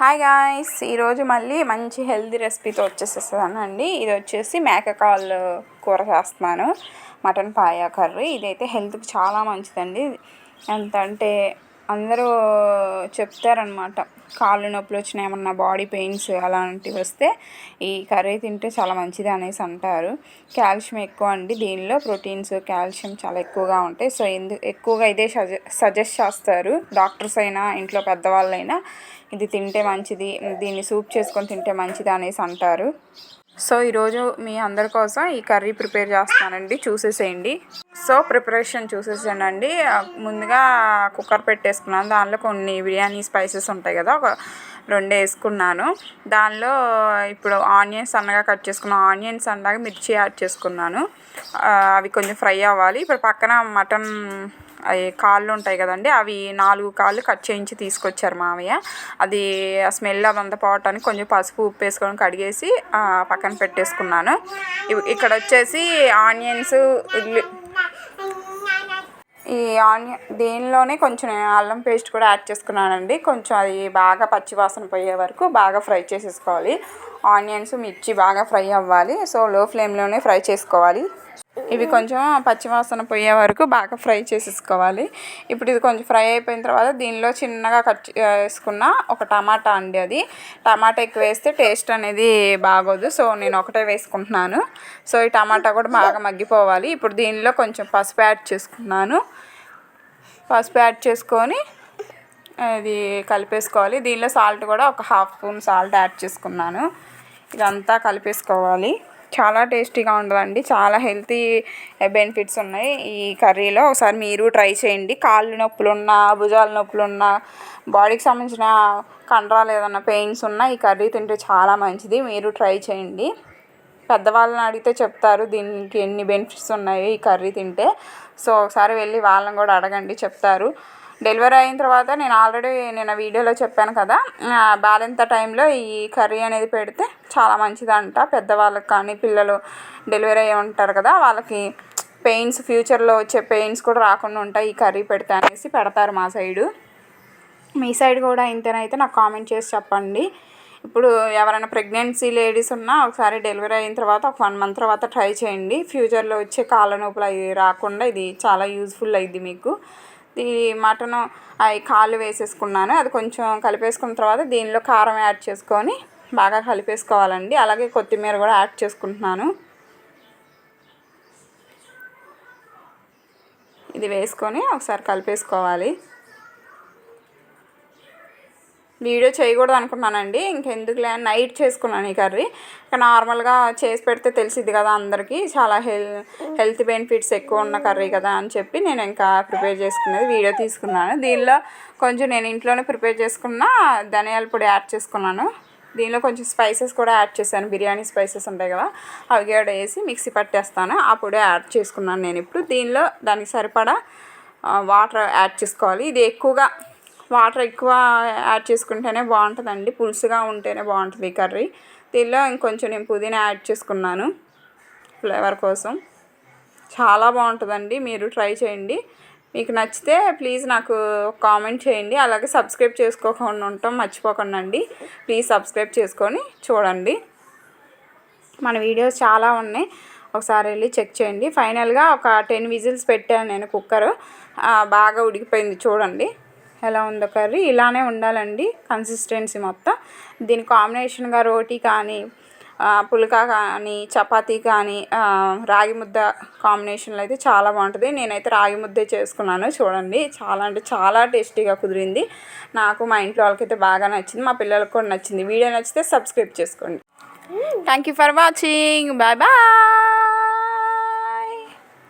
Hi guys ఈరోజు మళ్ళీ మంచి హెల్తీ రెసిపీతో వచ్చేసేసానండి ఇది వచ్చేసి మేకకాల్ కూర చేస్తున్నాను. Mutton paya curry. ఇదైతే హెల్త్కి చాలా మంచిదండి. ఎంత అంటే అందరూ చెప్తారనమాట కాళ్ళు నొప్పులు వచ్చినా ఏమన్నా బాడీ పెయిన్స్ అలాంటివి వస్తే ఈ కర్రీ తింటే చాలా మంచిది అనేసి అంటారు. కాల్షియం ఎక్కువ అండి. దీనిలో ప్రోటీన్స్ కాల్షియం చాలా ఎక్కువగా ఉంటాయి. సో ఎందు ఎక్కువగా ఇదే సజె సజెస్ట్ చేస్తారు. డాక్టర్స్ అయినా ఇంట్లో పెద్దవాళ్ళైనా ఇది తింటే మంచిది దీన్ని సూప్ చేసుకొని తింటే మంచిది అనేసి అంటారు. సో ఈరోజు మీ అందరి కోసం ఈ కర్రీ ప్రిపేర్ చేస్తానండి చూసేసేయండి. సో ప్రిపరేషన్ చూసేసానండి ముందుగా కుక్కర్ పెట్టేసుకున్నాను. దానిలో కొన్ని బిర్యానీ స్పైసెస్ ఉంటాయి కదా ఒక రెండు వేసుకున్నాను. దానిలో ఇప్పుడు ఆనియన్స్ సన్నగా కట్ చేసుకున్నాను ఆనియన్స్ అన్నగా మిర్చి యాడ్ చేసుకున్నాను. అవి కొంచెం ఫ్రై అవ్వాలి. ఇప్పుడు పక్కన మటన్ అవి కాళ్ళు ఉంటాయి కదండి అవి నాలుగు కాళ్ళు కట్ చేయించి తీసుకొచ్చారు మామయ్య అది ఆ స్మెల్ అదంతా పోవటానికి కొంచెం పసుపు ఉప్పు వేసుకొని కడిగేసి పక్కన పెట్టేసుకున్నాను. ఇక్కడ వచ్చేసి ఆనియన్స్ ఉల్లి ఈ ఆనియన్ దీనిలోనే కొంచెం అల్లం పేస్ట్ కూడా యాడ్ చేసుకున్నానండి. కొంచెం అది బాగా పచ్చివాసన పోయే వరకు బాగా ఫ్రై చేసేసుకోవాలి. ఆనియన్స్ మిర్చి బాగా ఫ్రై అవ్వాలి. సో లో ఫ్లేమ్లోనే ఫ్రై చేసుకోవాలి. ఇవి కొంచెం పచ్చివాసన పోయే వరకు బాగా ఫ్రై చేసేసుకోవాలి. ఇప్పుడు ఇది కొంచెం ఫ్రై అయిపోయిన తర్వాత దీనిలో చిన్నగా కట్ చేసుకున్న ఒక టమాటా అండి అది. టమాటా ఎక్కువ వేస్తే టేస్ట్ అనేది బాగోదు. సో నేను ఒకటే వేసుకుంటున్నాను. సో ఈ టమాటా కూడా బాగా మగ్గిపోవాలి. ఇప్పుడు దీనిలో కొంచెం పసుపు యాడ్ చేసుకున్నాను. పసుపు యాడ్ చేసుకొని అది కలిపేసుకోవాలి. దీనిలో సాల్ట్ కూడా ఒక హాఫ్ స్పూన్ సాల్ట్ యాడ్ చేసుకున్నాను. ఇదంతా కలిపేసుకోవాలి. చాలా టేస్టీగా ఉండదండి. చాలా హెల్తీ బెనిఫిట్స్ ఉన్నాయి ఈ కర్రీలో. ఒకసారి మీరు ట్రై చేయండి. కాళ్ళు నొప్పులు ఉన్నా భుజాల నొప్పులు ఉన్నా బాడీకి సంబంధించిన కండరాలు ఏదన్నా పెయిన్స్ ఉన్నా ఈ కర్రీ తింటే చాలా మంచిది. మీరు ట్రై చేయండి. పెద్దవాళ్ళని అడిగితే చెప్తారు దీనికి ఎన్ని బెనిఫిట్స్ ఉన్నాయి ఈ కర్రీ తింటే. సో ఒకసారి వెళ్ళి వాళ్ళని కూడా అడగండి చెప్తారు. డెలివరీ అయిన తర్వాత నేను ఆల్రెడీ నేను వీడియోలో చెప్పాను కదా బాలింత టైంలో ఈ కర్రీ అనేది పెడితే చాలా మంచిదంట. పెద్దవాళ్ళకి కానీ పిల్లలు డెలివరీ అయ్యి ఉంటారు కదా వాళ్ళకి పెయిన్స్ ఫ్యూచర్లో వచ్చే పెయిన్స్ కూడా రాకుండా ఉంటాయి ఈ కర్రీ పెడితే అనేసి పెడతారు మా సైడు. మీ సైడ్ కూడా ఇంతేనైతే నాకు కామెంట్ చేసి చెప్పండి. ఇప్పుడు ఎవరైనా ప్రెగ్నెన్సీ లేడీస్ ఉన్నా ఒకసారి డెలివరీ అయిన తర్వాత ఒక వన్ మంత్ తర్వాత ట్రై చేయండి. ఫ్యూచర్లో వచ్చే కాళ్ళ నొప్పులు అవి రాకుండా ఇది చాలా యూజ్ఫుల్ అయింది మీకు. ఈ మటన్ అవి కాళ్ళు వేసేసుకున్నాను. అది కొంచెం కలిపేసుకున్న తర్వాత దీనిలో కారం యాడ్ చేసుకొని బాగా కలిపేసుకోవాలండి. అలాగే కొత్తిమీర కూడా యాడ్ చేసుకుంటున్నాను. ఇది వేసుకొని ఒకసారి కలిపేసుకోవాలి. వీడియో చేయకూడదు అనుకున్నానండి. ఇంకెందుకులే నైట్ చేసుకున్నాను ఈ కర్రీ. నార్మల్గా చేసి పెడితే తెలిసిద్ది కదా అందరికీ చాలా హెల్ హెల్త్ బెనిఫిట్స్ ఎక్కువ ఉన్న కర్రీ కదా అని చెప్పి నేను ఇంకా ప్రిపేర్ చేసుకునేది వీడియో తీసుకున్నాను. దీనిలో కొంచెం నేను ఇంట్లోనే ప్రిపేర్ చేసుకున్న ధనియాల పొడి యాడ్ చేసుకున్నాను. దీనిలో కొంచెం స్పైసెస్ కూడా యాడ్ చేశాను. బిర్యానీ స్పైసెస్ ఉంటాయి కదా అవి కూడా వేసి మిక్సీ పట్టేస్తాను. ఆ పొడి యాడ్ చేసుకున్నాను నేను ఇప్పుడు. దీనిలో దానికి సరిపడా వాటర్ యాడ్ చేసుకోవాలి. ఇది ఎక్కువగా వాటర్ ఎక్కువ యాడ్ చేసుకుంటేనే బాగుంటుందండి. పులుసుగా ఉంటేనే బాగుంటుంది ఈ కర్రీ. దీనిలో ఇంకొంచెం నేను పుదీనా యాడ్ చేసుకున్నాను ఫ్లేవర్ కోసం. చాలా బాగుంటుందండి. మీరు ట్రై చేయండి. మీకు నచ్చితే ప్లీజ్ నాకు కామెంట్ చేయండి. అలాగే సబ్స్క్రైబ్ చేసుకోకుండా ఉంటాం మర్చిపోకుండా అండి ప్లీజ్ సబ్స్క్రైబ్ చేసుకొని చూడండి. మన వీడియోస్ చాలా ఉన్నాయి. ఒకసారి వెళ్ళి చెక్ చేయండి. ఫైనల్గా ఒక టెన్ విజిల్స్ పెట్టాను నేను కుక్కర్. బాగా ఉడికిపోయింది చూడండి. ఎలా ఉందో కర్రీ ఇలానే ఉండాలండి కన్సిస్టెన్సీ మొత్తం. దీని కాంబినేషన్గా రోటీ కానీ పుల్కా కానీ చపాతీ కానీ రాగి ముద్ద కాంబినేషన్లో అయితే చాలా బాగుంటుంది. నేనైతే రాగి ముద్దే చేసుకున్నాను చూడండి. చాలా అంటే చాలా టేస్టీగా కుదిరింది. నాకు మా ఇంట్లో వాళ్ళకైతే బాగా నచ్చింది మా పిల్లలకు కూడా నచ్చింది. వీడియో నచ్చితే సబ్స్క్రైబ్ చేసుకోండి. Thank you for watching bye bye